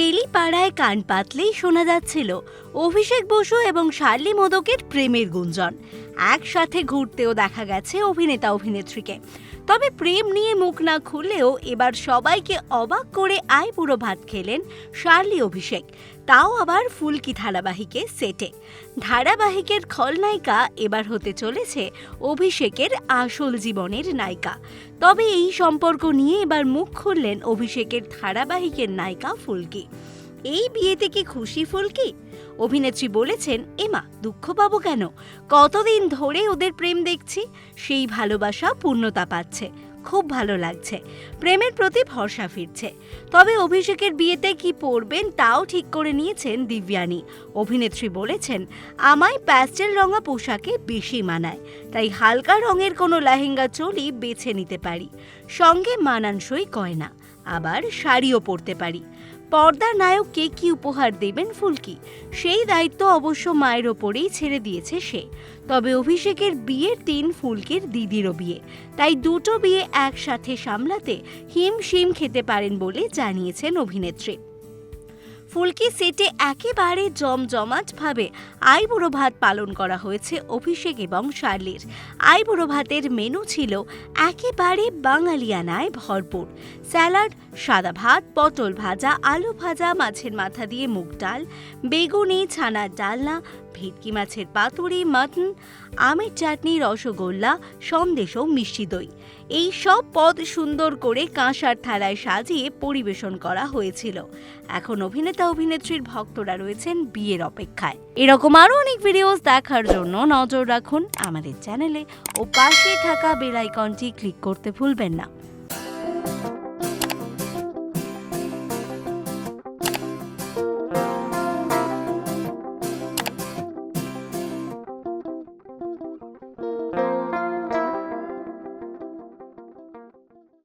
টেলিপাড়ায় কান পাতলেই শোনা যাচ্ছিল অভিষেক বসু এবং শার্লি মোদকের প্রেমের গুঞ্জন। একসাথে ঘুরতেও দেখা গেছে অভিনেতা অভিনেত্রীকে। তবে প্রেম নিয়ে মুখ না খুললেও এবার সবাইকে অবাক করে আয় পুরো ভাত খেলেন শার্লি অভিষেক। তাও আবার ফুলকি ধারাবাহিকে সেটে। ধারাবাহিকের খলনায়িকা এবার হতে চলেছে অভিষেকের আসল জীবনের নায়িকা। তবে এই সম্পর্ক নিয়ে এবার মুখ খুললেন অভিষেকের ধারাবাহিকের নায়িকা ফুলকি। এই বিয়েতে কি খুশি ফুলকি? অভিনেত্রী বলেছেন, এমা দুঃখ পাবো কেন? কতদিন ধরে ওদের প্রেম দেখছি, সেই ভালোবাসা পূর্ণতা পাচ্ছে। খুব ভালো লাগছে। প্রেমের প্রতি ভরসা ফিরছে। তবে অভিষেকের বিয়েতে কি পরবেন তাও ঠিক করে নিয়েছেন দিব্যানি। অভিনেত্রী বলেছেন, আমায় প্যাস্টেল রঙা পোশাকে বেশি মানায়, তাই হালকা রঙের কোনো লেহেঙ্গা চলি বেছে নিতে পারি। সঙ্গে মানানসই কয়না আবার শাড়িও পরতে পারি। পর্দার নায়ককে কি উপহার দেবেন ফুলকি? সেই দায়িত্ব অবশ্য মায়ের ওপরেই ছেড়ে দিয়েছে সে। তবে অভিষেকের বিয়ের তিন ফুলকির দিদিরও বিয়ে। তাই দুটো বিয়ে একসাথে সামলাতে হিম শিম খেতে পারেন বলে জানিয়েছেন অভিনেত্রী। ফুলকি সেটে একেবারে জমজমাটভাবে আইবুড়ো ভাত পালন করা হয়েছে অভিষেক এবং শার্লির। আইবুড়ো ভাতের মেনু ছিল একেবারে বাঙালিয়ানায় ভরপুর। স্যালাড, সাদা ভাত, পটল ভাজা, আলু ভাজা, মাছের মাথা দিয়ে মুগ ডাল, বেগুনি, ছানার ডালনা ভেটকি মাছের পাতুরি, মাটন, আমের চাটনি, রসগোল্লা, সন্দেশ ও মিষ্টি দই। এই সব পদ সুন্দর করে কাঁসার থালায় সাজিয়ে পরিবেশন করা হয়েছিল। এখন অভিনেতা, অভিনেত্রীর ভক্তরা রয়েছেন বিয়ের অপেক্ষায়। এরকম আরও অনেক ভিডিওস দেখার জন্য নজর রাখুন আমাদের চ্যানেলে ও পাশে থাকা বেল আইকনটি ক্লিক করতে ভুলবেন না।